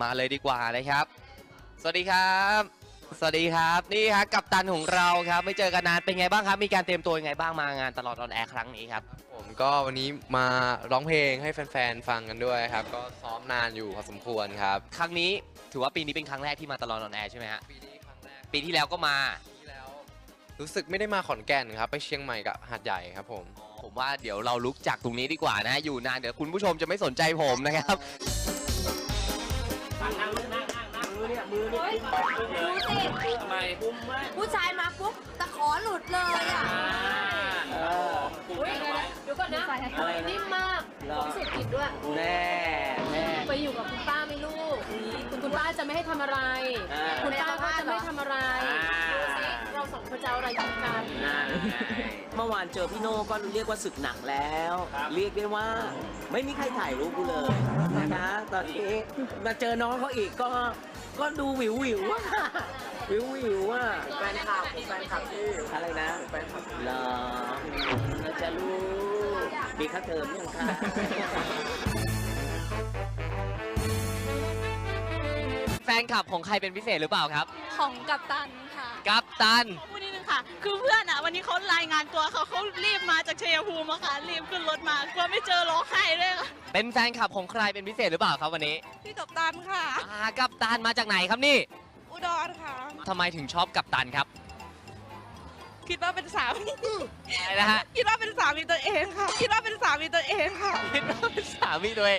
มาเลยดีกว่านะครับ สวัสดีครับ สวัสดีครับนี่ครับกัปตันของเราครับ ไม่เจอกันนานเป็นไงบ้างครับ มีการเตรียมตัวยังไงบ้างมางานตลอดออนแอร์ครั้งนี้ครับผมก็วันนี้มาร้องเพลงให้แฟนๆฟังกันด้วยครับ ก็ซ้อมนานอยู่พอสมควรครับ ครั้งนี้ถือว่าปีนี้เป็นครั้งแรกที่มาตลอดออนแอร์ใช่ไหมฮะปีนี้ครั้งแรกปีที่แล้วก็มา ที่แล้ว รู้สึกไม่ได้มาขอนแก่นครับ ไปเชียงใหม่กับหาดใหญ่ครับผม ผมว่าเดี๋ยวเราลุกจากตรงนี้ดีกว่านะ อยู่นานเดี๋ยวคุณผู้ชมจะไม่สนใจผมนะครับ ทำไมผู้ชายมาปุ๊บตะขอหลุดเลยอะอุ๊ยเดี๋ยวก่อนนะนิ่มมากผมสุดผิดด้วยแน่แน่ไปอยู่กับคุณป้าไหม่ลูกคุณคุณป้าจะไม่ให้ทำอะไรอ่าคุณป้าก็จะไม่ทำอะไรอ่าดูสิเราสองคนจะเอาอะไรกินกัน เมื่อวานเจอพี่โน่ก็เรียกว่าศึกหนักแล้ว เรียกได้ว่าไม่มีใครถ่ายรูปกูเลยนะคะตอนนี้มาเจอน้องเขาอีกก็ก็ดูวิววิวๆอะวิววิวๆอะแฟนคลับแฟนคลับที่อะไรนะแฟนคลับเหรอเราจะรู้มีค่าเทอมยังคะแฟนคลับของใครเป็นพิเศษหรือเปล่าครับ ของกัปตันค่ะ กัปตันพูดนิดนึง ค่ะ คือเพื่อนอะ วันนี้เขารายงานตัวเขาเขารีบมาจากชัยภูมิอะค่ะ รีบขึ้นรถมากลัวไม่เจอร้องไห้ด้วยค่ะ เป็นแฟนคลับของใครเป็นพิเศษหรือเปล่าครับวันนี้พี่กัปตันค่ะ อ่ากัปตันมาจากไหนครับนี่อุดรค่ะ ทำไมถึงชอบกัปตันครับคิดว่าเป็นสามีอะไรนะฮะคิดว่าเป็นสามีตัวเองค่ะ คิดว่าเป็นสามีตัวเองค่ะ คิดว่าเป็นสามีตัวเอง